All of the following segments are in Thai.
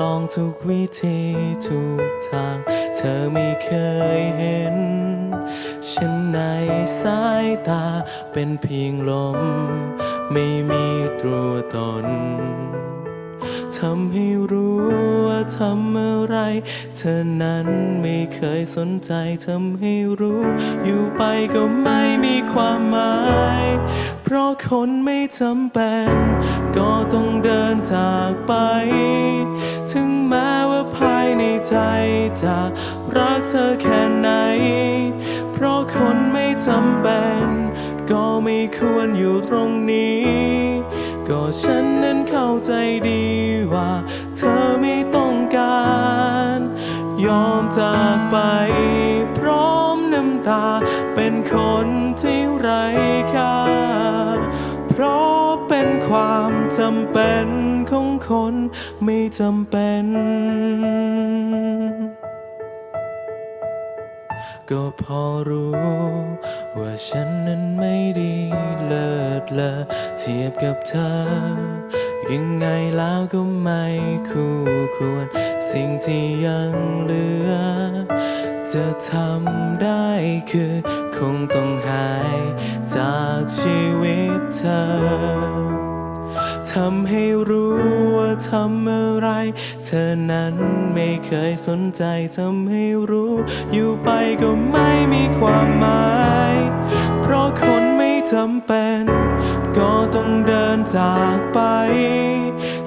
ลองทุกวิธีทุกทาง เธอไม่เคยเห็น ฉันในสายตาเป็นเพียงลม ไม่มีตัวตนทำให้รู้ ทำอะไร เธอนั้นไม่เคยสนใจทำให้รู้ อยู่ไปก็ไม่มีความหมาย เพราะคนไม่จำเป็น ก็ต้องเดินจากไป ถึงแม้ว่าภายในใจจะรักเธอแค่ไหน เพราะคนไม่จำเป็น ก็ไม่ควรอยู่ตรงนี้ ก็ฉันนั้นเข้าใจดี ว่า เธอไม่ต้องการ ยอมจากไปพร้อมน้ำตา เป็นคนที่ไร้ค่า เพราะเป็นความจำเป็นของคนไม่จำเป็นก็พอรู้ ว่าฉันนั้นไม่ดีเลิศเลอเทียบกับเธอ ยังไงแล้วก็ไม่คู่ควร สิ่งที่ยังเหลือ จะทำได้คือ คงต้องหายจากชีวิตเธอทำให้รู้ว่าทำอะไร เธอนั้นไม่เคยสนใจทำให้รู้ อยู่ไปก็ไม่มีความหมาย เพราะคนไม่จำเป็น ก็ต้องเดินจากไป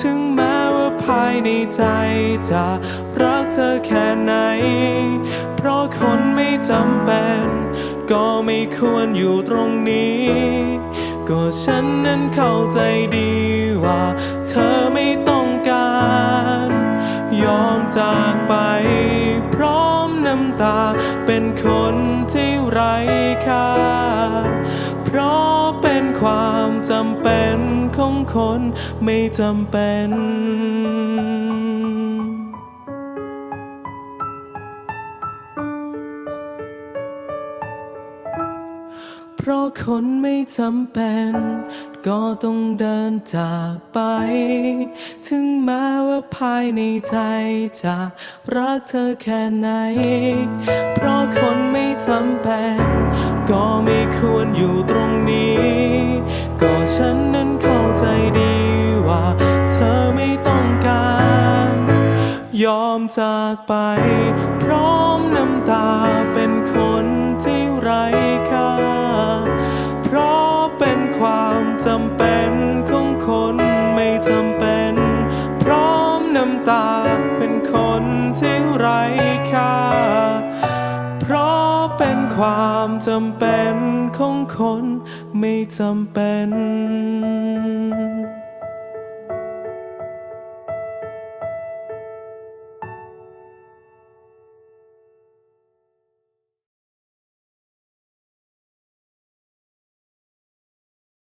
ถึงแม้ว่าภายในใจจะรักเธอแค่ไหน เพราะคนไม่จำเป็น ก็ไม่ควรอยู่ตรงนี้ ก็ฉันนั้นเข้าใจดีว่า เธอไม่ต้องการ ยอมจากไป พร้อมน้ำตาเป็นคนที่ไร้ค่าเพราะ ความจำเป็นของคนไม่จำเป็น เพราะคนไม่จำเป็น ก็ต้องเดินจากไป ถึงแม้ว่าภายในใจจะรักเธอแค่ไหน เพราะคนไม่จำเป็น ก็ไม่ควรอยู่ตรงนี้ ก็ฉันนั้นเข้าใจดีว่าเธอไม่ต้องการ ยอมจากไป พร้อมน้ำตาเป็นคนที่ไร้ค่า เป็นความจำเป็นของคนไม่จำเป็น พร้อมน้ำตาเป็นคนที่ไร้ค่า เพราะเป็นความจำเป็นของคนไม่จำเป็น